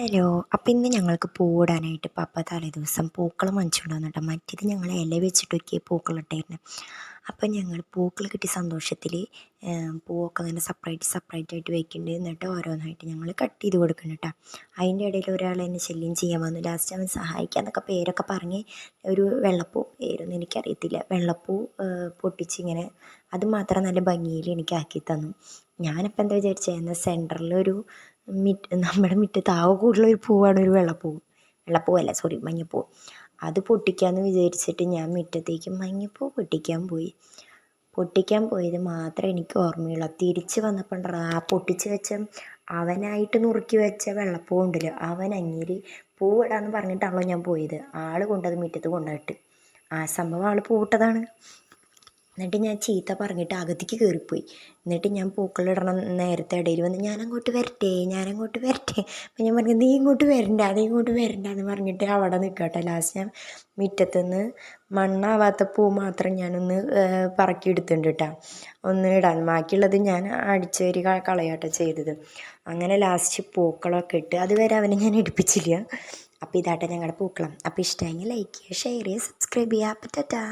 Hello. അപ്പം ഇന്ന് ഞങ്ങൾക്ക് പൂവിടാനായിട്ട് പപ്പ തലേ ദിവസം പൂക്കൾ വാങ്ങിച്ചുകൊണ്ട് വന്നിട്ട് മറ്റേത് ഞങ്ങൾ ഇല വെച്ചിട്ടൊക്കെ പൂക്കളിട്ടായിരുന്നു അപ്പം ഞങ്ങൾ പൂക്കൾ കിട്ടിയ സന്തോഷത്തിൽ പൂവൊക്കെ അങ്ങനെ സെപ്പറേറ്റ് സെപ്പറേറ്റ് ആയിട്ട് വെക്കുന്നുണ്ട് എന്നിട്ട് ഓരോന്നായിട്ട് ഞങ്ങൾ കട്ട് ചെയ്ത് കൊടുക്കുന്നു കേട്ടോ അതിന്റെ ഇടയിൽ ഒരാൾ എന്നെ ശല്യം ചെയ്യാൻ വന്നു. ലാസ്റ്റ് അവൻ സഹായിക്കാന്നൊക്കെ പേരൊക്കെ പറഞ്ഞ് ഒരു വെള്ളപ്പൂ പേരൊന്നും എനിക്കറിയത്തില്ല. വെള്ളപ്പൂ പൊട്ടിച്ചിങ്ങനെ അത് മാത്രം നല്ല ഭംഗിയിൽ എനിക്ക് ആക്കി തന്നു. ഞാനപ്പോൾ എന്താ വിചാരിച്ചത് എന്നാൽ സെന്ററിലൊരു നമ്മുടെ മുറ്റത്ത് ആകെ കൂടുതലൊരു പൂവാണ് ഒരു വെള്ളപ്പൂവ് വെള്ളപ്പൂവല്ല സോറി മഞ്ഞപ്പൂ. അത് പൊട്ടിക്കാമെന്ന് വിചാരിച്ചിട്ട് ഞാൻ മുറ്റത്തേക്ക് മഞ്ഞപ്പൂ പൊട്ടിക്കാൻ പോയി. പൊട്ടിക്കാൻ പോയത് മാത്രമേ എനിക്ക് ഓർമ്മയുള്ളൂ. തിരിച്ച് വന്നപ്പോൾ ആ പൊട്ടിച്ച് വെച്ച അവനായിട്ട് നുറുക്കി വെച്ച വെള്ളപ്പൂ ഉണ്ടല്ലോ. അവൻ അങ്ങേര് പൂവിടാന്ന് പറഞ്ഞിട്ടാണല്ലോ ഞാൻ പോയത്. ആൾ കൊണ്ടത് മുറ്റത്ത് കൊണ്ടുപോയിട്ട്. ആ സംഭവം ആൾ പൂവിട്ടതാണ്. എന്നിട്ട് ഞാൻ ചീത്ത പറഞ്ഞിട്ട് അകത്തേക്ക് കയറിപ്പോയി. എന്നിട്ട് ഞാൻ പൂക്കളിടണം നേരത്തെ ഇടയിൽ വന്ന് ഞാനങ്ങോട്ട് വരട്ടെ ഞാനങ്ങോട്ട് വരട്ടെ. അപ്പം ഞാൻ പറഞ്ഞു നീ ഇങ്ങോട്ട് വരണ്ട നീ ഇങ്ങോട്ട് വരണ്ട എന്ന് പറഞ്ഞിട്ട് അവിടെ നിൽക്കട്ടെ ലാസ്റ്റ് ഞാൻ മുറ്റത്തുനിന്ന് മണ്ണാവാത്ത പൂ മാത്രം ഞാനൊന്ന് പറക്കി എടുത്തിട്ടുണ്ട് കേട്ടോ. ഒന്ന് ഇടാൻ. ബാക്കിയുള്ളത് ഞാൻ അടിച്ചേരി കളയാട്ടോ ചെയ്തത്. അങ്ങനെ ലാസ്റ്റ് പൂക്കളൊക്കെ ഇട്ട് അതുവരെ അവനെ ഞാൻ എടുപ്പിച്ചില്ല. അപ്പോൾ ഇതാട്ടെ ഞങ്ങളുടെ പൂക്കളം. അപ്പോൾ ഇഷ്ടമെങ്കിൽ ലൈക്ക് ചെയ്യുക ഷെയർ ചെയ്യുക സബ്സ്ക്രൈബ് ചെയ്യുക. അപ്പം ടാറ്റാ